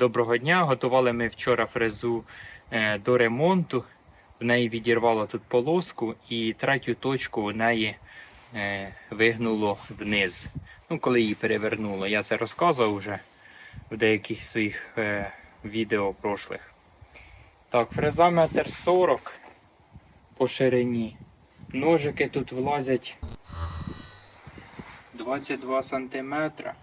Доброго дня! Готували ми вчора фрезу е, до ремонту. В неї відірвало тут полоску і третю точку у неї е, вигнуло вниз. Ну, коли її перевернуло. Я це розказував вже в деяких своїх е, відео прошлих. Так, фреза метр сорок по ширині. Ножики тут влазять 22 сантиметра.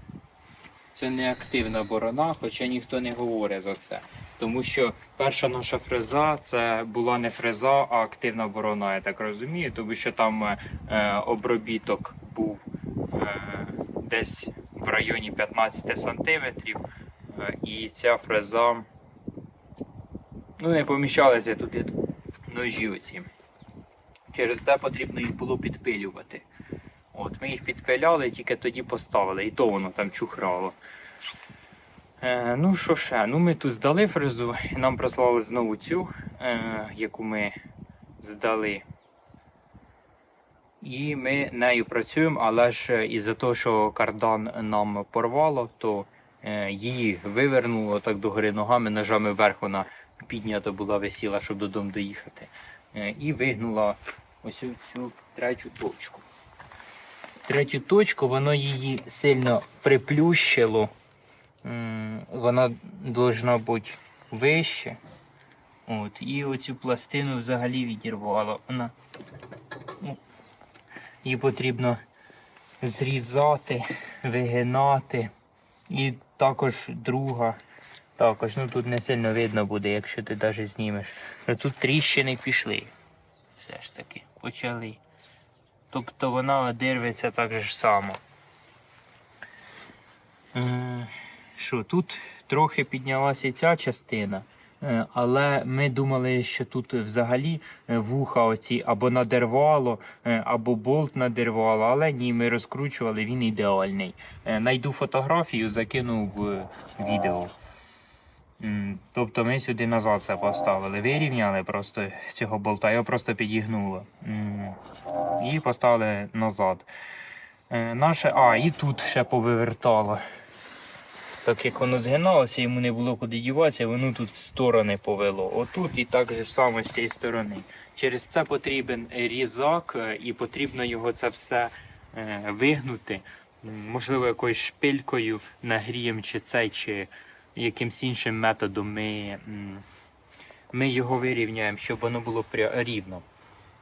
Це не активна борона, хоча ніхто не говорить за це. Тому що перша наша фреза це була не фреза, а активна борона, я так розумію, тому що там е, обробіток був е, десь в районі 15 сантиметрів. Е, і ця фреза ну, не поміщалися туди ножі оці. Через те потрібно їх було підпилювати. От, ми їх підпиляли, тільки тоді поставили, і то воно там чухрало. Е, ну що ще? Ну ми тут здали фрезу, і нам прислали знову цю, е, яку ми здали. І ми нею працюємо, але ж із-за того, що кардан нам порвало, то е, її вивернуло так догори ногами, ножами вверх вона піднята була, висіла, щоб додому доїхати. Е, і вигнула ось цю третю точку. Третю точку воно її сильно приплющило. М, Вона должна бути вище. От, і оцю пластину взагалі відірвало. Вона, ну, її потрібно зрізати, вигинати. І також друга. Також, ну тут не сильно видно буде, якщо ти навіть знімеш. Ну, тут тріщини пішли. Все ж таки, почали. Тобто вона дирветься так же само. Е, Що, тут трохи піднялася ця частина, е, але ми думали, що тут взагалі е, вуха оці або надервало, або болт надервало, але ні, ми розкручували, він ідеальний. Найду фотографію, закину в відео. Тобто ми сюди назад це поставили, вирівняли просто цього болта, його просто підігнуло. І поставили назад. Е, Наше, а, і тут ще повивертало. Так як воно згиналося, йому не було куди діватися, воно тут в сторони повело. Отут і так же саме з цієї сторони. Через це потрібен різак, е, і потрібно його це все е, вигнути. Можливо, якоюсь шпилькою нагрієм чи цей, чи якимсь іншим методом ми, ми його вирівняємо, щоб воно було рівно.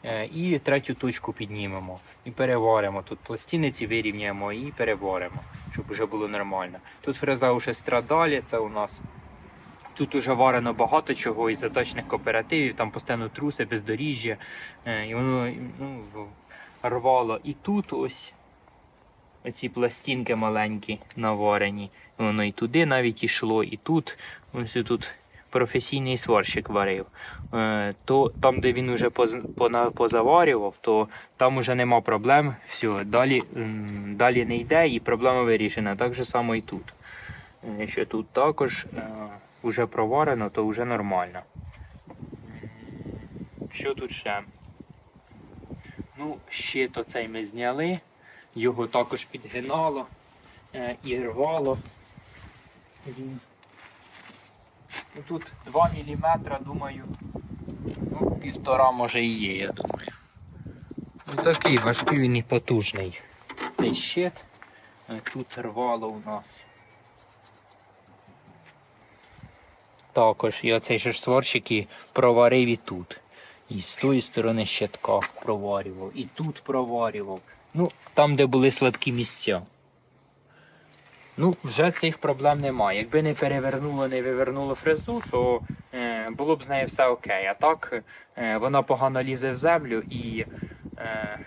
Е, І третю точку піднімемо і переваримо. Тут пластиниці вирівняємо і переваримо, щоб вже було нормально. Тут фреза вже страдалі, це у нас. Тут уже варено багато чого із заточних кооперативів, там постійно труси, бездоріжжя, е, і воно ну, рвало. І тут ось оці пластинки маленькі наварені. Воно і туди навіть ішло, і тут. Ось тут професійний сварщик варив. Е, то там, де він вже позаварював, то там вже нема проблем. Все, далі, далі не йде і проблема вирішена. Так же само і тут. Е, Що тут також е, вже проварено, то вже нормально. Що тут ще? Ну, щит оцей ми зняли, його також підгинало е, і рвало. Він Ну, Тут 2 мм, думаю, ну, півтора може і є, я думаю. Ну, такий важкий він і потужний. Цей щит. Е, Тут рвало у нас. Також і оцей же ж сварщик і проварив і тут. І з тої сторони щитка проварював, і тут проварював. Ну, там, де були слабкі місця. Ну, вже цих проблем немає. Якби не перевернуло, не вивернуло фрезу, то е, було б з нею все окей. А так е, вона погано лізе в землю і е,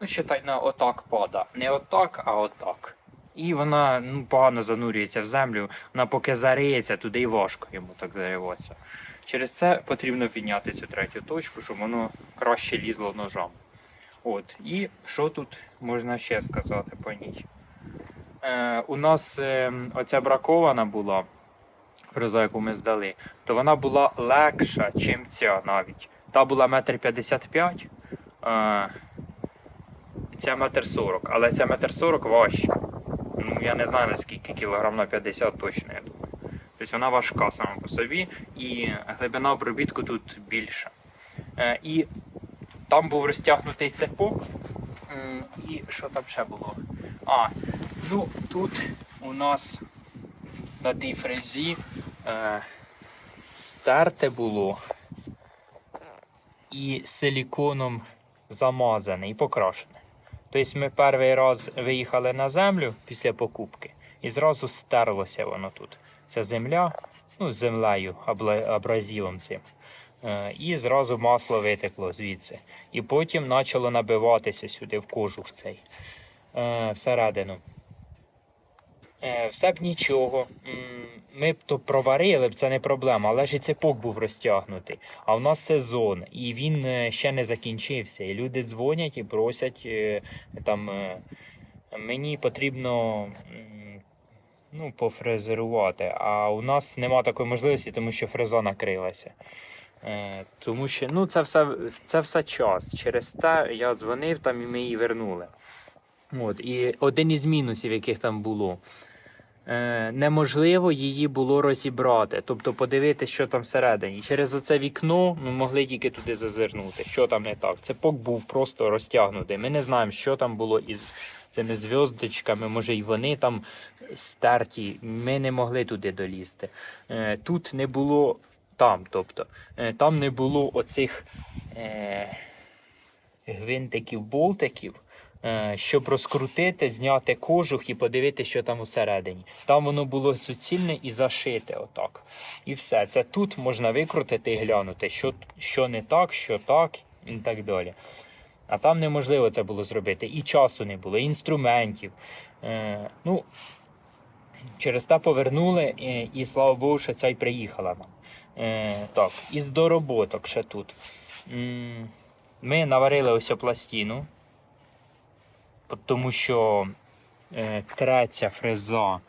ну, считай, на отак пада. Не отак, а отак. І вона ну, погано занурюється в землю. Вона поки зариється, туди і важко йому так зариватися. Через це потрібно підняти цю третю точку, щоб воно краще лізло ножом. От. І що тут можна ще сказати по ній? Е, у нас е, оця бракована була фреза, яку ми здали, то вона була легша, чим ця навіть. Та була метр п'ятдесят п'ять, е, ця метр сорок, але ця метр сорок важча. Ну, я не знаю наскільки кілограм на 50 точно, я думаю. Тобто вона важка сама по собі, і глибина обробітку тут більша. Е, І там був розтягнутий цепок. І що там ще було? А, ну тут у нас на тій фрезі е, стерте було і силіконом замазане і покрашене. Тобто ми перший раз виїхали на землю після покупки і зразу стерлося воно тут. Це земля, ну, з землею, абла- цим. Е, І зразу масло витекло звідси. І потім почало набиватися сюди в кожух цей е, всередину. Е, Все б нічого. Ми б то проварили б, це не проблема, але ж і цепок був розтягнутий. А в нас сезон, і він ще не закінчився. І люди дзвонять і просять там. Мені потрібно ну, пофрезерувати. А у нас нема такої можливості, тому що фреза накрилася. Е, Тому що ну, це, все, це все час. Через те я дзвонив там і ми її вернули. От, і один із мінусів, яких там було. Е, неможливо її було розібрати, тобто подивитися, що там всередині. Через оце вікно ми могли тільки туди зазирнути, що там не так. Цепок був просто розтягнутий. Ми не знаємо, що там було із цими зв'яздочками, може, і вони там стерті. Ми не могли туди долізти. Е, тут не було там, тобто, е, там не було оцих е, гвинтиків, болтиків. Е, щоб розкрутити, зняти кожух і подивитися, що там усередині. Там воно було суцільне і зашите отак. І все. Це тут можна викрутити і глянути, що, що не так, що так і так далі. А там неможливо це було зробити. І часу не було, і інструментів. Е, ну, через те повернули, і, і слава Богу, що ця й приїхала нам. Е, так, із дороботок ще тут. Ми наварили ось пластину тому що е, треться фреза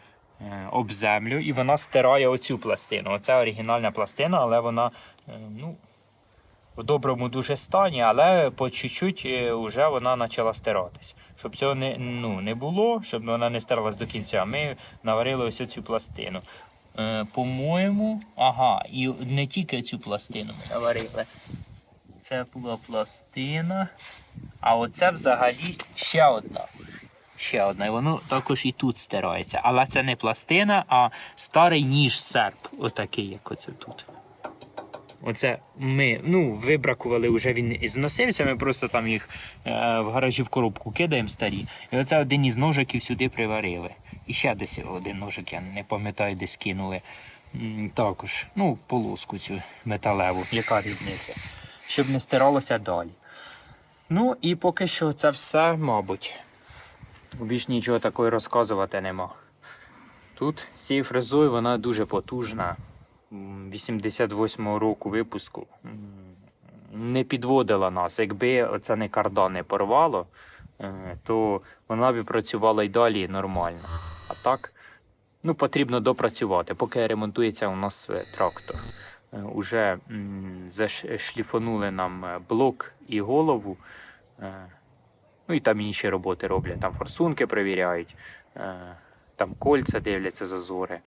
е, об землю і вона стирає оцю пластину. Оце оригінальна пластина, але вона е, ну, в доброму дуже стані, але по чуть-чуть е, вже вона почала стиратись. Щоб цього не, ну, не було, щоб вона не стиралась до кінця, ми наварили ось цю пластину. Е, по-моєму, ага, і не тільки цю пластину ми наварили. Це була пластина. А оце взагалі ще одна. Ще одна. І воно також і тут стирається. Але це не пластина, а старий ніж серп. Отакий, як оце тут. Оце ми ну, вибракували, вже він і зносився, ми просто там їх е, в гаражі в коробку кидаємо старі. І оце один із ножиків сюди приварили. І ще десь один ножик, я не пам'ятаю, десь кинули. Також, ну, полоску цю металеву. Яка різниця? Щоб не стиралося далі. Ну і поки що це все, мабуть. Більш нічого такого розказувати нема. Тут з цією фрезою вона дуже потужна. 88-го року випуску. Не підводила нас. Якби оце не кардан не порвало, е, то вона б працювала й далі нормально. А так, ну, потрібно допрацювати. Поки ремонтується у нас е, трактор. Е, Уже м, зашліфонули нам е, блок і голову. Ну і там інші роботи роблять. Там форсунки перевіряють, там кольця дивляться зазори.